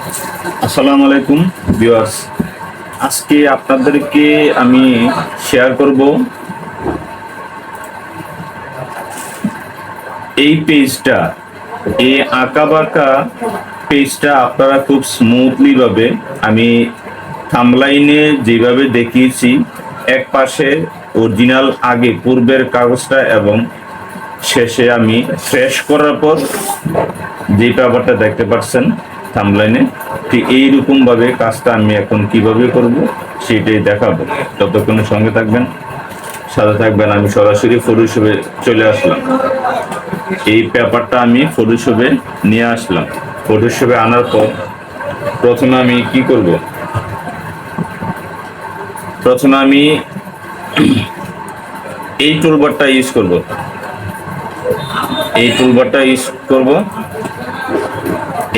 আসসালামু আলাইকুম, ভিউয়ার্স। আজকে আপনাদেরকে আমি শেয়ার করব এই পেজটা, এই আঁকা বাঁকা পেজটা আপনারা খুব স্মুথলি ভাবে, আমি থামলাইনে যেভাবে দেখিয়েছি, এক পাশে অরিজিনাল আগে, পূর্বের কাগজটা এবং শেষে আমি ফ্রেশ করার পর যে পেপারটা দেখতে পাচ্ছেন থামলাইনে ঠিক এইরকম ভাবে কাজটা আমি এখন কীভাবে করব সেটাই দেখাবো। ততক্ষণের সঙ্গে থাকবেন, সাথে থাকবেন আমি সরাসরি ফটোশপে চলে আসলাম। এই পেপারটা আমি ফটোশপে নিয়ে আসলাম। ফটোশপে আনার পর প্রথমে আমি কি করব? প্রথমে আমি এই টুলবারটা ইউজ করব। এই টুলবারটা ইউজ করব।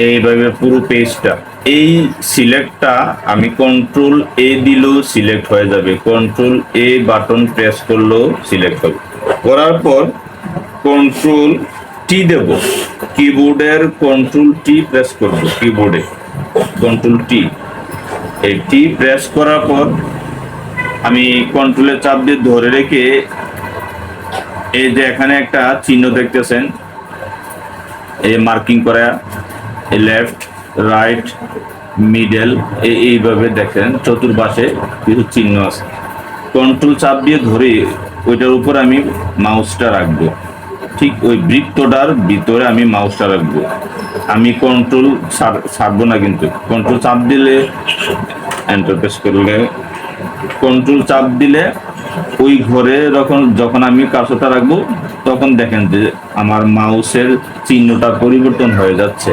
এইভাবে পুরো পেজটা এই সিলেক্টটা আমি কন্ট্রোল এ দিলেও সিলেক্ট হয়ে যাবে। কন্ট্রোল এ বাটন প্রেস করলেও সিলেক্ট হবে। করার পর কন্ট্রোল টি দেব। কিবোর্ডের কন্ট্রোল টি প্রেস করব কিবোর্ডে কন্ট্রোল টি এই টি প্রেস করার পর আমি কন্ট্রোলের চাপ দিয়ে ধরে রেখে এই যে এখানে একটা চিহ্ন দেখতেছেন, এই মার্কিং করা। লেফট রাইট মিডল এইভাবে দেখেন, চতুর্পাশে কিছু চিহ্ন আছে। কন্ট্রোল চাপ দিয়ে ধরে ওইটার উপর আমি মাউসটা রাখব। ঠিক ওই বৃত্তটার ভিতরে আমি মাউসটা রাখব। আমি কন্ট্রোল ছাড়বো না কিন্তু। কন্ট্রোল চাপ দিলে এন্টার প্রেস করলে কন্ট্রোল চাপ দিলে ওই ঘরে যখন যখন আমি কাজটা রাখব, তখন দেখেন যে আমার মাউসের চিহ্নটা পরিবর্তন হয়ে যাচ্ছে।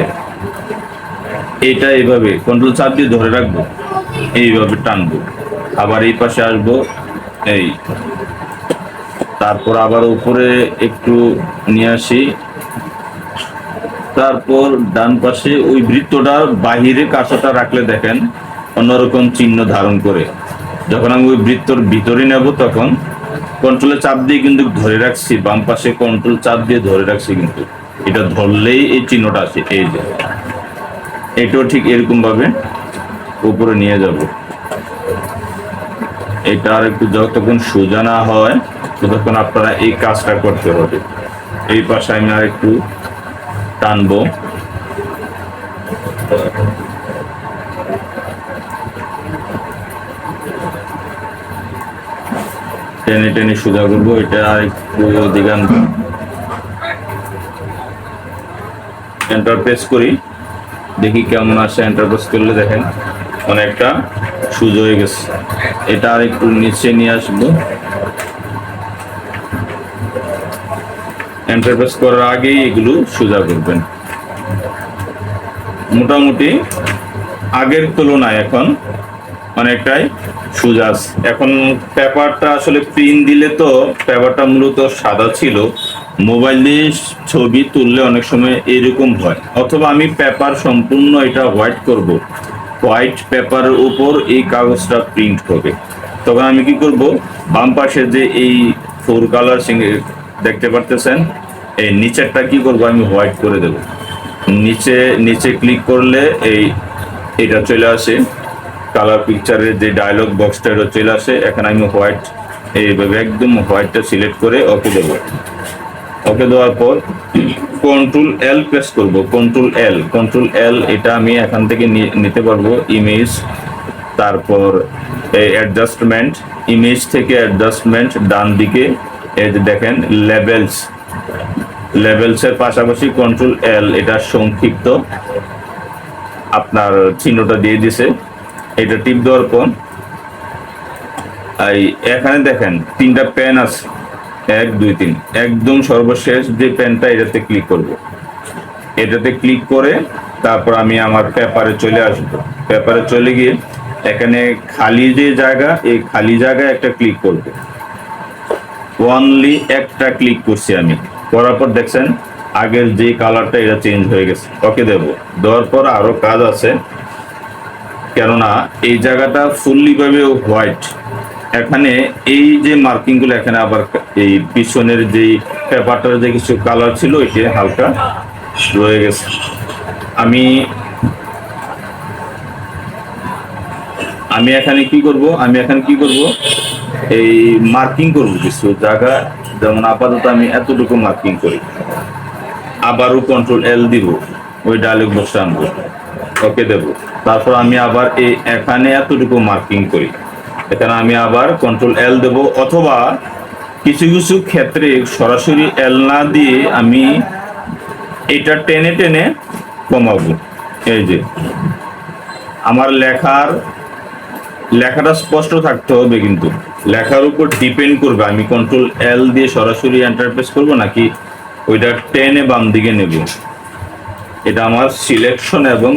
এটা এইভাবে কন্ট্রোল চাপ দিয়ে ধরে রাখব, এইভাবে টানবো। আবার এই পাশে আসব, এই। তারপর আবার উপরে একটু নিয়ে আসি। তারপর ডান পাশে ওই বৃত্তটার বাহিরে কাঁচাটা রাখলে দেখেন, অন্যরকম চিহ্ন ধারণ করে। যখন আমি ওই বৃত্তর ভিতরে নেব তখন কন্ট্রোলে চাপ দিয়ে কিন্তু ধরে রাখছি, বাম পাশে কন্ট্রোল চাপ দিয়ে ধরে রাখছি কিন্তু। এটা ধরলেই এই চিহ্নটা আছে এই যে। এটাও ঠিক এরকম ভাবে উপরে নিয়ে যাব। এটা আর একটু যতক্ষণ সোজা না হয়, ততক্ষণ আপনারা এই কাজটা করতে হবে। এই পাশে আমি আর একটু টানবো। টেনে টেনে সোজা করব, এটা আর একটু দিগান এন্টার প্রেস করি। দেখি কেমন আসে এন্টার প্রেস করলে দেখেন অনেকটা সুযোগ হয়ে গেছে। এটা আর একটু নিচে নিয়ে আসব। এন্টার প্রেস করার আগেই এগুলো সোজা করবেন। মোটামুটি আগের তুলনায় এখন অনেকটাই সোজা। এখন পেপারটা আসলে প্রিন্ট দিলে তো পেপারটা মূলত সাদা ছিল। মোবাইল দিয়ে ছবি তুললে অনেক সময় এরকম হয়। অথবা আমি পেপার সম্পূর্ণ এটা হোয়াইট করব। হোয়াইট পেপারের উপর এই কাগজটা প্রিন্ট হবে তখন আমি কি করব? বাম পাশে যে এই ফোর কালার দেখতে পারতেছেন, এই নিচেরটা কি করব? আমি হোয়াইট করে দেব। নিচে নিচে ক্লিক করলে এই, এটা চলে আসে। কালার পিকচারের যে ডায়লগ বক্সটা এটা চলে আসে। এখানে আমি হোয়াইট, এইভাবে একদম হোয়াইটটা সিলেক্ট করে ওকে দেবো। ওকে দেওয়ার পর কন্ট্রোল এল প্রেস করব কন্ট্রোল এল কন্ট্রোল এল এটা আমি এখান থেকে নিতে পারব ইমেজ তারপর অ্যাডজাস্টমেন্ট ইমেজ থেকে অ্যাডজাস্টমেন্ট ডান দিকে, এই যে দেখেন লেভেলস লেভেলসের পাশাপাশি কন্ট্রোল এল এটা সংক্ষিপ্ত, আপনার চিহ্নটা দিয়ে দিছে, এটা টিপ দেওয়ার পর এখানে দেখেন, তিনটা পেন আছে এক, দুই, তিন। একদম সর্বশেষ যে পেনটা এটাতে ক্লিক করব। এটাতে ক্লিক করে তারপর আমি আমার পেপারে চলে আসব। পেপারে চলে গিয়ে এখানে খালি যে জায়গা, এই খালি জায়গায় একটা ক্লিক করব। ওয়ানলি একটা ক্লিক করছি আমি। করার পর দেখছেন, আগের যে কালারটা এটা চেঞ্জ হয়ে গেছে। ওকে দেব। দেওয়ার পর আরও কাজ আছে। কেননা এই জায়গাটা ফুললি ভাবে হোয়াইট এখানে এই যে মার্কিংগুলো এখানে আবার এই পিছনের যে পেপারটার যে কিছু কালার ছিল এটি হালকা রয়ে গেছে। আমি আমি এখানে কি করব? আমি এখানে কি করব? এই মার্কিং করব কিছু জায়গা। যেমন আপাতত আমি এতটুকু মার্কিং করি। আবারও কন্ট্রোল এল দিব। ওই ডায়লগ বক্সটা আনব। ওকে দেব। তারপর আমি আবার এই এখানে এতটুকু মার্কিং করি। এখানে আমি আবার কন্ট্রোল এল দেব অথবা কিছু কিছু ক্ষেত্রে সরাসরি এল না দিয়ে আমি এটা টেনে টেনে কমাবো। এই যে, আমার লেখার, লেখাটা স্পষ্ট থাকতে হবে কিন্তু। লেখার উপর ডিপেন্ড করবে, আমি কন্ট্রোল এল দিয়ে সরাসরি এন্টারপ্রেস করব নাকি ওইটা টেনে বাম দিকে নেব। এটা আমার সিলেকশন এবং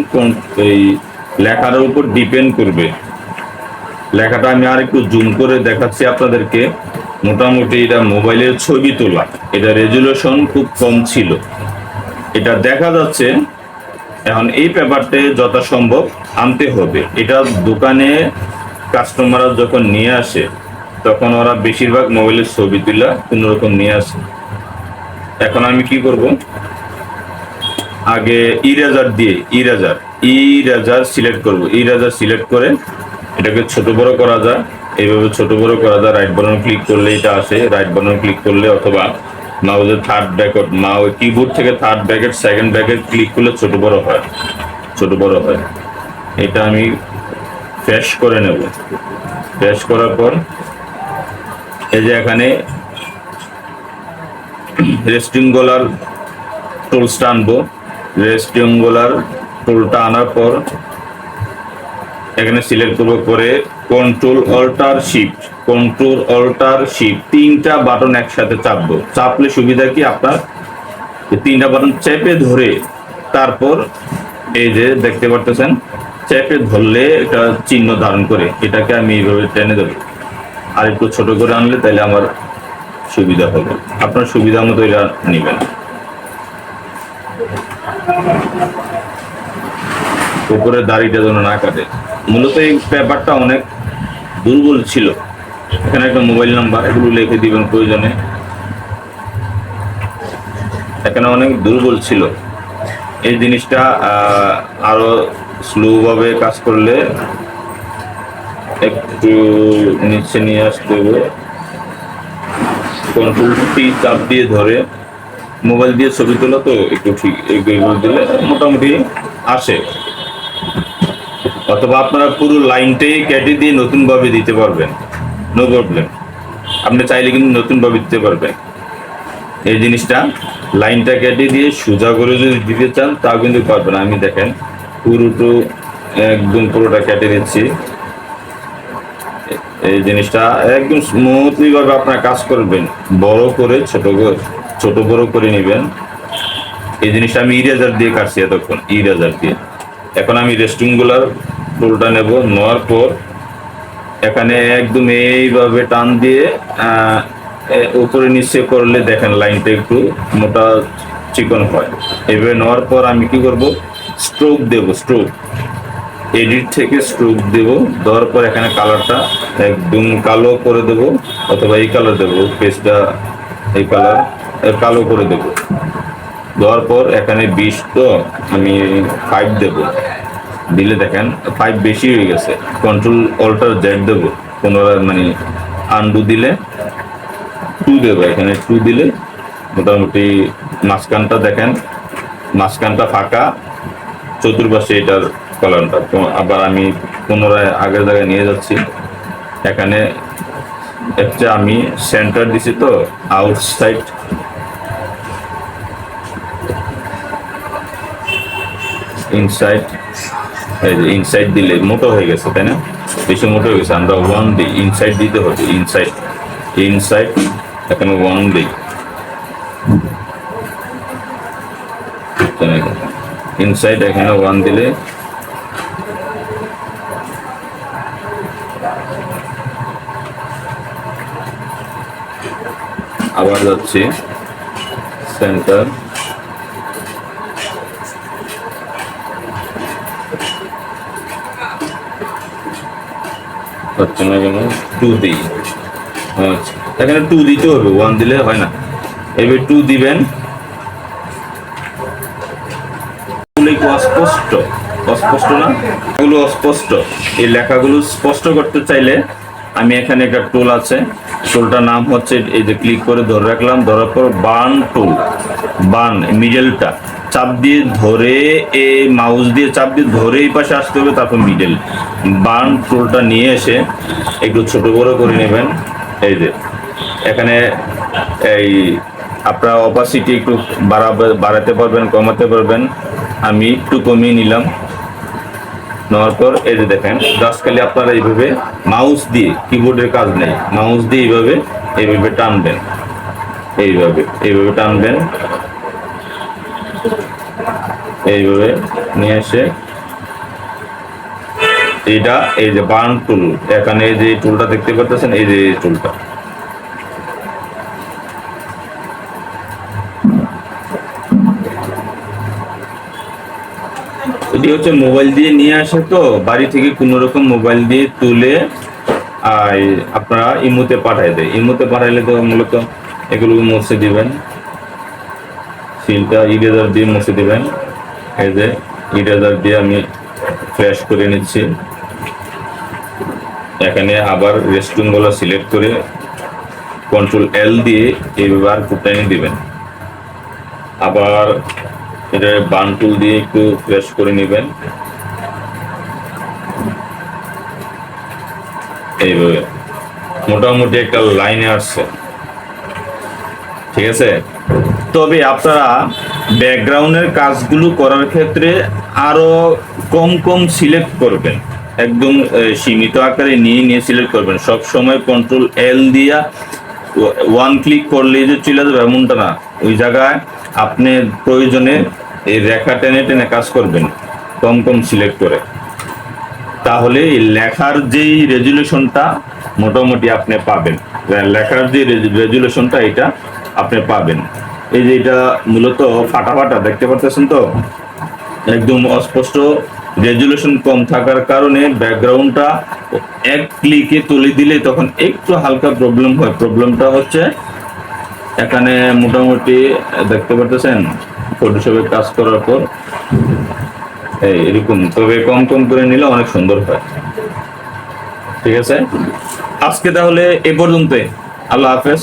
এই লেখার উপর ডিপেন্ড করবে। লেখাটা আমি আর একটু জুম করে দেখাচ্ছি আপনাদেরকে। মোটামুটি এটা মোবাইলের ছবি তোলা। এটা রেজুলেশন খুব কম ছিল। এটা দেখা যাচ্ছে, এখন এই পেপারটা যথাসম্ভব আনতে হবে। এটা দোকানে কাস্টমাররা যখন নিয়ে আসে, তখন ওরা বেশিরভাগ মোবাইলের ছবি তুলা কোনো রকম নিয়ে আসে। এখন আমি কি করব? আগে ইরেজার দিয়ে ইরেজার ইরেজার সিলেক্ট করব। ইরেজার সিলেক্ট করে এটাকে ছোট বড় করা যায়। এইভাবে ছোট বড় করা যায়। রাইট বাটন ক্লিক করলে এটা আসে। রাইট বাটন ক্লিক করলে অথবা মাউসের থার্ড ব্র্যাকেট মাউ কিবোর্ড থেকে third bracket second bracket click করলে ছোট বড় হয়। ছোট বড় হয়। এটা আমি ফ্যাশ করে নেব। ফ্যাশ করার পর এই যে এখানে রেস্টিং গোলার টুলসটা আনব রেস্টিং গোলার টুলটা আনার পর এখানে সিলেক্ট করব করে control alter shift control alter shift তিনটা বাটন একসাথে চাপবো। চাপলে সুবিধা কি আপনার? তিনটা বাটন চেপে ধরে তারপর এই যে দেখতে পারতেছেন, চেপে ধরলে একটা চিহ্ন ধারণ করে, এটাকে আমি এইভাবে টেনে দেবো আর একটু ছোট করে আনলে তাহলে আমার সুবিধা হবে। আপনার সুবিধা মতো এটা নেবেন। উপরে দাড়িটা যেন না কাটে। মূলত এই পেপারটা অনেক দুর্বল ছিল। এখানে একটা মোবাইল নাম্বার, এগুলো লিখে দিবেন প্রয়োজনে। এখানে অনেক দুর্বল ছিল। এই জিনিসটা আরও স্লো ভাবে কাজ করলে একটু নিচে নিয়ে আসতে হবে। কন্ট্রোল টি চাপ দিয়ে ধরে মোবাইল দিয়ে ছবি তোলা তো একটু ঠিক দিলে মোটামুটি আসে। অথবা আপনারা পুরো লাইনটাই কেটে দিয়ে নতুনভাবে দিতে পারবেন। নো প্রবলেম আপনি চাইলে কিন্তু নতুনভাবে দিতে পারবেন। এই জিনিসটা লাইনটা কেটে দিয়ে সোজা করে যদি দিতে চান, তাও কিন্তু পারবেন। আমি দেখেন, পুরোটো একদম পুরোটা কেটে দিচ্ছি। এই জিনিসটা একদম স্মুথলি ভাবে আপনার কাজ করবেন। বড় করে, ছোট ছোট বড় করে নেবেন। এই জিনিসটা আমি ইরেজার দিয়ে কাটছি এতক্ষণ ইরেজার দিয়ে। এখন আমি রেস্টিংগুলার টুলটা নেব নেওয়ার পর এখানে একদম এইভাবে টান দিয়ে উপরে নিচে করলে দেখেন লাইনটা একটু মোটা চিকন হয়। এইভাবে নেওয়ার পর আমি কি করব? স্ট্রোক দেব স্ট্রোক এডিট থেকে স্ট্রোক দেব, দেওয়ার পর এখানে কালারটা একদম কালো করে দেব, অথবা এই কালার দেব পেজটা এই কালার কালো করে দেব। দেওয়ার পর এখানে বিশ তো আমি ফাইভ দেব। দিলে দেখেন ফাইভ বেশি হয়ে গেছে। কন্ট্রোল অল্টার জেড দেবো। পুনরায় মানে আন্ডু দিলে টু দেবো। এখানে টু দিলে মোটামুটি মাঝখানটা দেখেন, মাঝখানটা ফাঁকা। চতুর্পাশে এটার কলমটা তো আবার আমি পুনরায় আগের জায়গায় নিয়ে যাচ্ছি। এখানে একটা আমি সেন্টার দিছি তো আউটসাইড ইনসাইড ইনসাইড দিলে মোটো হয়ে গেছে, তাই না? বেশি মোটো হয়ে গেছে, আমরা ওয়ান দিই ইনসাইড দিতে হবে ইনসাইড ইনসাইড এখানে ওয়ান দিই ইনসাইড এখানে ওয়ান দিলে আবার যাচ্ছি সেন্টার হচ্ছে না কেন টু দিই। আচ্ছা এখানে টু দিতে হবে ওয়ান দিলে হয় না। এবার টু দিবেন। অস্পষ্ট অস্পষ্ট না? এগুলো অস্পষ্ট। এই লেখাগুলো স্পষ্ট করতে চাইলে আমি এখানে একটা টুল আছে। টুলটার নাম হচ্ছে, এই যে ক্লিক করে ধরে রাখলাম, ধরার পর বার্ন টুল বার্ন মিডলটা চাপ দিয়ে ধরে এই মাউস দিয়ে চাপ দিয়ে ধরে এই পাশে আসতে হবে, তারপর মিডেল বার্ন টুলটা নিয়ে এসে একটু ছোট বড় করে নেবেন। এই যে, এখানে এই আপনার অপাসিটি একটু বাড়াতে পারবেন, কমাতে পারবেন। আমি একটু কমিয়ে নিলাম। নেওয়ার পর এই যে দেখেন খালি আপনারা এইভাবে মাউস দিয়ে কিবোর্ডের কাজ নেই। মাউস দিয়ে এইভাবে এইভাবে টানবেন। এইভাবে এইভাবে টানবেন। এইভাবে নিয়ে এসে এটা এই যে বার্ন টুল এখানে যে টুলটা দেখতে পাচ্ছেন, এই যে এই টুলটা এটি হচ্ছে মোবাইল দিয়ে নিয়ে আসে তো, বাড়ি থেকে কোনো রকম মোবাইল দিয়ে তুলে, আর আপনারা ইমুতে পাঠাই দেয়। ইমুতে পাঠাইলে তো মূলত এগুলো মুছে দিবেন। সিলটা ইরেজার দিয়ে মুছে দিবেন। এই যে ইরেজার দিয়ে আমি ফ্ল্যাশ করে নিচ্ছি। এখানে আবার রেস্টুরেন্টগুলো সিলেক্ট করে কন্ট্রোল এল দিয়ে এইভাবে আর ফুটাইনি দিবেন। আবার এটা বান টুল দিয়ে একটু ফ্রেশ করে নেবেন। এইভাবে। মোটামুটি একটা লাইনে আসছে। ঠিক আছে? তবে আপনারা ব্যাকগ্রাউন্ডের কাজগুলো করার ক্ষেত্রে আরও কম কম সিলেক্ট করবেন। একদম সীমিত আকারে নিয়ে নিয়ে সিলেক্ট করবেন। সব সময় কন্ট্রোল এল দিয়া ওয়ান ক্লিক করলে যে চলে যাবে এমনটা না। ওই জায়গায় আপনি প্রয়োজনে এই রেখা টেনে টেনে কাজ করবেন, কম কম সিলেক্ট করে। তাহলে এই লেখার যেই রেজুলেশনটা মোটামুটি আপনি পাবেন। লেখার যে রেজুলেশনটা এটা আপনি পাবেন। এই যে এটা মূলত ফাটা ফাটা দেখতে পাচ্ছেন তো? একদম অস্পষ্ট রেজুলেশন কম থাকার কারণে ব্যাকগ্রাউন্ডটা এক ক্লিকে তুলে দিলে তখন একটু হালকা প্রবলেম হয়। প্রবলেমটা হচ্ছে, এখানে মোটামুটি, দেখতে পাচ্ছেন ফটোশপে কাজ করার পর, এই এরকম, তবে কম কম করে নিলে অনেক সুন্দর হয়। ঠিক আছে? আজকে তাহলে এ পর্যন্তই। আল্লাহ হাফেজ।